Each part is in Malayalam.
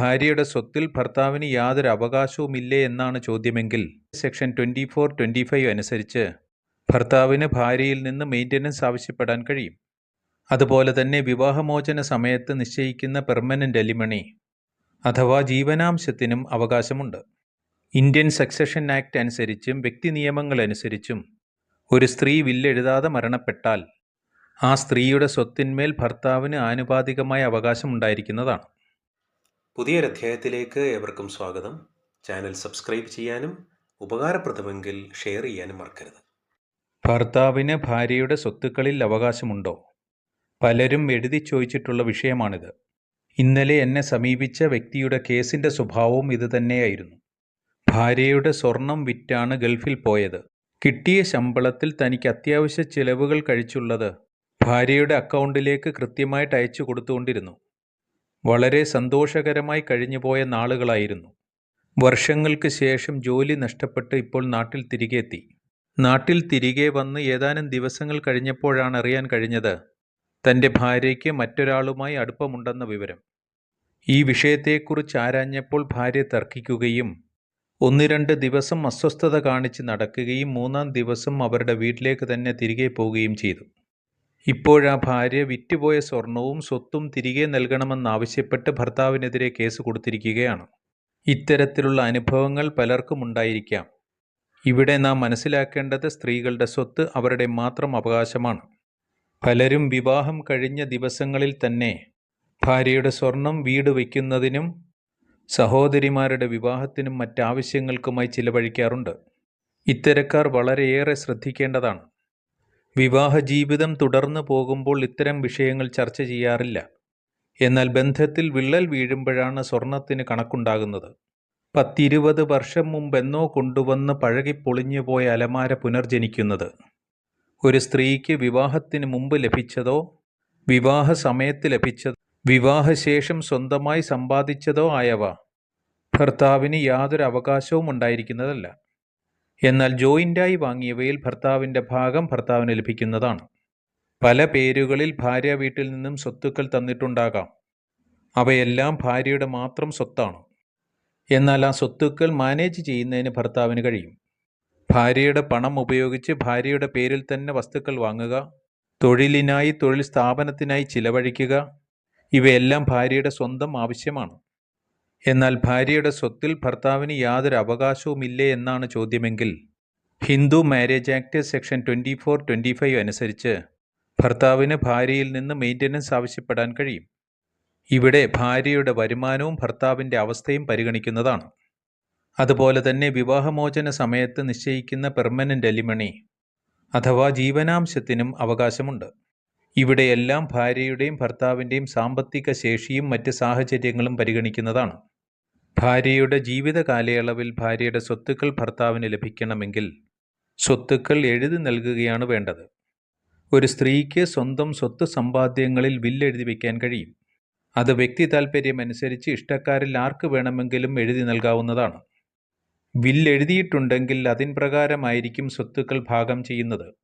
ഭാര്യയുടെ സ്വത്തിൽ ഭർത്താവിന് യാതൊരു അവകാശവുമില്ലേ എന്നാണ് ചോദ്യമെങ്കിൽ section twenty four twenty five അനുസരിച്ച് ഭർത്താവിന് ഭാര്യയിൽ നിന്ന് മെയിന്റനൻസ് ആവശ്യപ്പെടാൻ കഴിയും. അതുപോലെ തന്നെ വിവാഹമോചന സമയത്ത് നിശ്ചയിക്കുന്ന പെർമനന്റ് എലിമണി അഥവാ ജീവനാംശത്തിനും അവകാശമുണ്ട്. ഇന്ത്യൻ സക്സഷൻ ആക്ട് അനുസരിച്ചും വ്യക്തി നിയമങ്ങൾ അനുസരിച്ചും ഒരു സ്ത്രീ വില്ലെഴുതാതെ മരണപ്പെട്ടാൽ ആ സ്ത്രീയുടെ സ്വത്തിന്മേൽ ഭർത്താവിന് ആനുപാതികമായ അവകാശമുണ്ടായിരിക്കുന്നതാണ്. പുതിയൊരധ്യായത്തിലേക്ക് ഏവർക്കും സ്വാഗതം. ചാനൽ സബ്സ്ക്രൈബ് ചെയ്യാനും ഉപകാരപ്രദമെങ്കിൽ ഷെയർ ചെയ്യാനും മറക്കരുത്. ഭർത്താവിന് ഭാര്യയുടെ സ്വത്തുക്കളിൽ അവകാശമുണ്ടോ? പലരും എഴുതി ചോദിച്ചിട്ടുള്ള വിഷയമാണിത്. ഇന്നലെ എന്നെ സമീപിച്ച വ്യക്തിയുടെ കേസിന്റെ സ്വഭാവവും ഇതുതന്നെയായിരുന്നു ഭാര്യയുടെ സ്വർണം വിറ്റാണ് ഗൾഫിൽ പോയത്. കിട്ടിയ ശമ്പളത്തിൽ തനിക്ക് അത്യാവശ്യ ചിലവുകൾ കഴിച്ചുള്ളത് ഭാര്യയുടെ അക്കൗണ്ടിലേക്ക് കൃത്യമായിട്ട് അയച്ചു കൊടുത്തുകൊണ്ടിരുന്നു. വളരെ സന്തോഷകരമായി കഴിഞ്ഞുപോയ നാളുകളായിരുന്നു. വർഷങ്ങൾക്ക് ശേഷം ജോലി നഷ്ടപ്പെട്ട് ഇപ്പോൾ നാട്ടിൽ തിരികെ എത്തി. നാട്ടിൽ തിരികെ വന്ന് ഏതാനും ദിവസങ്ങൾ കഴിഞ്ഞപ്പോഴാണ് അറിയാൻ കഴിഞ്ഞത് തന്റെ ഭാര്യയ്ക്ക് മറ്റൊരാളുമായി അടുപ്പമുണ്ടെന്ന വിവരം. ഈ വിഷയത്തെക്കുറിച്ച് ആരാഞ്ഞപ്പോൾ ഭാര്യ തർക്കിക്കുകയും ഒന്ന് രണ്ട് ദിവസം അസ്വസ്ഥത കാണിച്ച് നടക്കുകയും മൂന്നാം ദിവസം അവരുടെ വീട്ടിലേക്ക് തന്നെ തിരികെ പോവുകയും ചെയ്തു. ഇപ്പോഴാ ഭാര്യ വിറ്റുപോയ സ്വർണവും സ്വത്തും തിരികെ നൽകണമെന്നാവശ്യപ്പെട്ട് ഭർത്താവിനെതിരെ കേസ് കൊടുത്തിരിക്കുകയാണ്. ഇത്തരത്തിലുള്ള അനുഭവങ്ങൾ പലർക്കും ഉണ്ടായിരിക്കാം. ഇവിടെ നാം മനസ്സിലാക്കേണ്ടത് സ്ത്രീകളുടെ സ്വത്ത് അവരുടെ മാത്രം അവകാശമാണ്. പലരും വിവാഹം കഴിഞ്ഞ ദിവസങ്ങളിൽ തന്നെ ഭാര്യയുടെ സ്വർണം വീട് വയ്ക്കുന്നതിനും സഹോദരിമാരുടെ വിവാഹത്തിനും മറ്റാവശ്യങ്ങൾക്കുമായി ചിലവഴിക്കാറുണ്ട്. ഇത്തരക്കാർ വളരെയേറെ ശ്രദ്ധിക്കേണ്ടതാണ്. വിവാഹ ജീവിതം തുടർന്നു പോകുമ്പോൾ ഇത്തരം വിഷയങ്ങൾ ചർച്ച ചെയ്യാറില്ല. എന്നാൽ ബന്ധത്തിൽ വിള്ളൽ വീഴുമ്പോഴാണ് സ്വർണത്തിന് കണക്കുണ്ടാകുന്നത്. പത്തിരുപത് വർഷം മുമ്പെന്നോ കൊണ്ടുവന്ന് പഴകി പൊളിഞ്ഞുപോയ അലമാര പുനർജനിക്കുന്നത്. ഒരു സ്ത്രീക്ക് വിവാഹത്തിന് മുമ്പ് ലഭിച്ചതോ വിവാഹ സമയത്ത് ലഭിച്ചതോ വിവാഹശേഷം സ്വന്തമായി സമ്പാദിച്ചതോ ആയവ ഭർത്താവിന് യാതൊരു അവകാശവും ഉണ്ടായിരിക്കുന്നതല്ല. എന്നാൽ ജോയിന്റായി വാങ്ങിയവയിൽ ഭർത്താവിന്റെ ഭാഗം ഭർത്താവിന് ലഭിക്കുന്നതാണ്. പല പേരുകളിൽ ഭാര്യ വീട്ടിൽ നിന്നും സ്വത്തുക്കൾ തന്നിട്ടുണ്ടാകാം. അവയെല്ലാം ഭാര്യയുടെ മാത്രം സ്വത്താണ്. എന്നാൽ ആ സ്വത്തുക്കൾ മാനേജ് ചെയ്യുന്നതിന് ഭർത്താവിന് കഴിയും. ഭാര്യയുടെ പണം ഉപയോഗിച്ച് ഭാര്യയുടെ പേരിൽ തന്നെ വസ്തുക്കൾ വാങ്ങുക തൊഴിലിനായി തൊഴിൽ സ്ഥാപനത്തിനായി ചിലവഴിക്കുക ഇവയെല്ലാം ഭാര്യയുടെ സ്വന്തം ആവശ്യമാണ്. എന്നാൽ ഭാര്യയുടെ സ്വത്തിൽ ഭർത്താവിന് യാതൊരു അവകാശവുമില്ലേ എന്നാണ് ചോദ്യമെങ്കിൽ Hindu marriage act section twenty four twenty five അനുസരിച്ച് ഭർത്താവിന് ഭാര്യയിൽ നിന്ന് മെയിന്റനൻസ് ആവശ്യപ്പെടാൻ കഴിയും. ഇവിടെ ഭാര്യയുടെ വരുമാനവും ഭർത്താവിന്റെ അവസ്ഥയും പരിഗണിക്കുന്നതാണ്. അതുപോലെ തന്നെ വിവാഹമോചന സമയത്ത് നിശ്ചയിക്കുന്ന പെർമനന്റ് എലിമണി അഥവാ ജീവനാംശത്തിനും അവകാശമുണ്ട്. ഇവിടെയെല്ലാം ഭാര്യയുടെയും ഭർത്താവിന്റെയും സാമ്പത്തിക ശേഷിയും മറ്റ് സാഹചര്യങ്ങളും പരിഗണിക്കുന്നതാണ്. ഭാര്യയുടെ ജീവിത കാലയളവിൽ ഭാര്യയുടെ സ്വത്തുക്കൾ ഭർത്താവിന് ലഭിക്കണമെങ്കിൽ സ്വത്തുക്കൾ എഴുതി നൽകുകയാണ് വേണ്ടത്. ഒരു സ്ത്രീക്ക് സ്വന്തം സ്വത്ത് സമ്പാദ്യങ്ങളിൽ വില്ലെഴുതി വയ്ക്കാൻ കഴിയും. അത് വ്യക്തി താൽപ്പര്യമനുസരിച്ച് ഇഷ്ടക്കാരിൽ ആർക്ക് വേണമെങ്കിലും എഴുതി നൽകാവുന്നതാണ്. വില്ലെഴുതിയിട്ടുണ്ടെങ്കിൽ അതിൻ പ്രകാരമായിരിക്കും സ്വത്തുക്കൾ ഭാഗം ചെയ്യുന്നത്.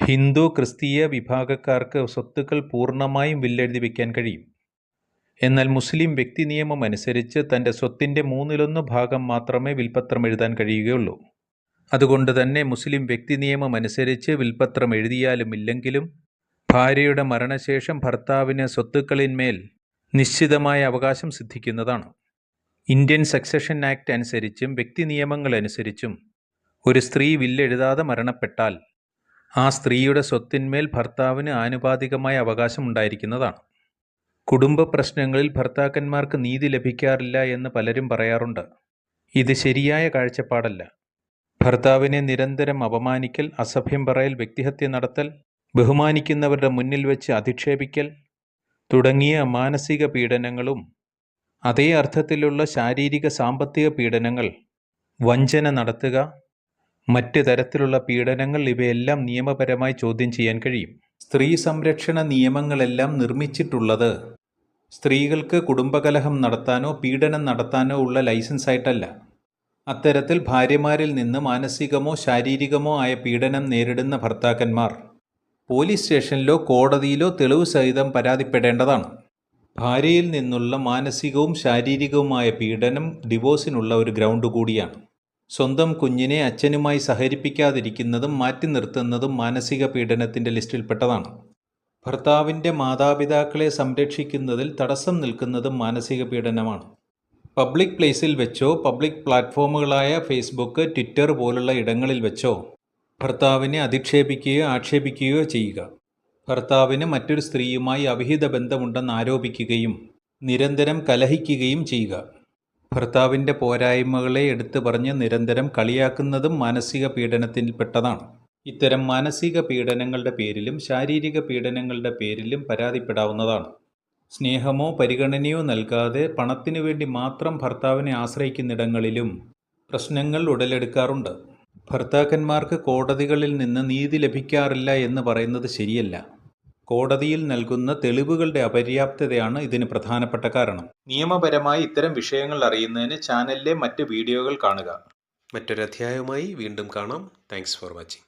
ഹിന്ദു ക്രിസ്തീയ വിഭാഗക്കാർക്ക് സ്വത്തുക്കൾ പൂർണമായും വില്ലെഴുതി വയ്ക്കാൻ കഴിയും. എന്നാൽ മുസ്ലിം വ്യക്തി നിയമം അനുസരിച്ച് തന്റെ സ്വത്തിന്റെ മൂന്നിലൊന്ന് ഭാഗം മാത്രമേ വിൽപ്പത്രം എഴുതാൻ കഴിയുകയുള്ളൂ. അതുകൊണ്ട് തന്നെ മുസ്ലിം വ്യക്തി നിയമം അനുസരിച്ച് വിൽപ്പത്രം എഴുതിയാലും ഇല്ലെങ്കിലും ഭാര്യയുടെ മരണശേഷം ഭർത്താവിന് സ്വത്തുക്കളിന്മേൽ നിശ്ചിതമായ അവകാശം സിദ്ധിക്കുന്നതാണ്. ഇന്ത്യൻ സക്സഷൻ ആക്ട് അനുസരിച്ചും വ്യക്തി നിയമങ്ങൾ അനുസരിച്ചും ഒരു സ്ത്രീ വില്ലെഴുതാതെ മരണപ്പെട്ടാൽ ആ സ്ത്രീയുടെ സ്വത്തിന്മേൽ ഭർത്താവിന് ആനുപാതികമായ അവകാശം ഉണ്ടായിരിക്കുന്നതാണ്. കുടുംബ പ്രശ്നങ്ങളിൽ ഭർത്താക്കന്മാർക്ക് നീതി ലഭിക്കാറില്ല എന്ന് പലരും പറയാറുണ്ട്. ഇത് ശരിയായ കാഴ്ചപ്പാടല്ല. ഭർത്താവിനെ നിരന്തരം അപമാനിക്കൽ അസഭ്യം പറയൽ വ്യക്തിഹത്യ നടത്തൽ ബഹുമാനിക്കുന്നവരുടെ മുന്നിൽ വെച്ച് അധിക്ഷേപിക്കൽ തുടങ്ങിയ മാനസിക പീഡനങ്ങളും അതേ അർത്ഥത്തിലുള്ള ശാരീരിക സാമ്പത്തിക പീഡനങ്ങൾ വഞ്ചന നടത്തുക മറ്റ് തരത്തിലുള്ള പീഡനങ്ങൾ ഇവയെല്ലാം നിയമപരമായി ചോദ്യം ചെയ്യാൻ കഴിയും. സ്ത്രീ സംരക്ഷണ നിയമങ്ങളെല്ലാം നിർമ്മിച്ചിട്ടുള്ളത്. സ്ത്രീകൾക്ക് കുടുംബകലഹം നടത്താനോ പീഡനം നടത്താനോ ഉള്ള ലൈസൻസ് ആയിട്ടല്ല അത്തരത്തിൽ ഭാര്യമാരിൽ നിന്ന് മാനസികമോ ശാരീരികമോ ആയ പീഡനം നേരിടുന്ന ഭർത്താക്കന്മാർ. പോലീസ് സ്റ്റേഷനിലോ കോടതിയിലോ തെളിവ് സഹിതം പരാതിപ്പെടേണ്ടതാണ്. ഭാര്യയിൽ നിന്നുള്ള മാനസികവും ശാരീരികവുമായ പീഡനം ഡിവോഴ്സിനുള്ള ഒരു ഗ്രൗണ്ട് കൂടിയാണ്. സ്വന്തം കുഞ്ഞിനെ അച്ഛനുമായി സഹരിപ്പിക്കാതിരിക്കുന്നതും മാറ്റി നിർത്തുന്നതും മാനസിക പീഡനത്തിന്റെ ലിസ്റ്റിൽപ്പെട്ടതാണ്. ഭർത്താവിന്റെ മാതാപിതാക്കളെ സംരക്ഷിക്കുന്നതിൽ തടസ്സം നിൽക്കുന്നതും മാനസിക പീഡനമാണ്. പബ്ലിക് പ്ലേസിൽ വെച്ചോ പബ്ലിക് പ്ലാറ്റ്ഫോമുകളായ ഫേസ്ബുക്ക് ട്വിറ്റർ പോലുള്ള ഇടങ്ങളിൽ വെച്ചോ ഭർത്താവിനെ അധിക്ഷേപിക്കുകയോ ആക്ഷേപിക്കുകയോ ചെയ്യുക. ഭർത്താവിന് മറ്റൊരു സ്ത്രീയുമായി അവിഹിത ബന്ധമുണ്ടെന്ന് ആരോപിക്കുകയും നിരന്തരം കലഹിക്കുകയും ചെയ്യുക. ഭർത്താവിന്റെ പോരായ്മകളെ എടുത്തു പറഞ്ഞ് നിരന്തരം കളിയാക്കുന്നതും മാനസിക പീഡനത്തിൽപ്പെട്ടതാണ് ഇത്തരം മാനസിക പീഡനങ്ങളുടെ പേരിലും ശാരീരിക പീഡനങ്ങളുടെ പേരിലും പരാതിപ്പെടാവുന്നതാണ്. സ്നേഹമോ പരിഗണനയോ നൽകാതെ പണത്തിനു വേണ്ടി മാത്രം ഭർത്താവിനെ ആശ്രയിക്കുന്നിടങ്ങളിലും പ്രശ്നങ്ങൾ ഉടലെടുക്കാറുണ്ട്. ഭർത്താക്കന്മാർക്ക് കോടതികളിൽ നിന്ന് നീതി ലഭിക്കാറില്ല എന്ന് പറയുന്നത് ശരിയല്ല. കോടതിയിൽ നൽകുന്ന തെളിവുകളുടെ അപര്യാപ്തതയാണ് ഇതിന് പ്രധാനപ്പെട്ട കാരണം. നിയമപരമായി ഇത്തരം വിഷയങ്ങൾ അറിയുന്നതിന് ചാനലിലെ മറ്റ് വീഡിയോകൾ കാണുക. മറ്റൊരധ്യായവുമായി വീണ്ടും കാണാം. Thanks for watching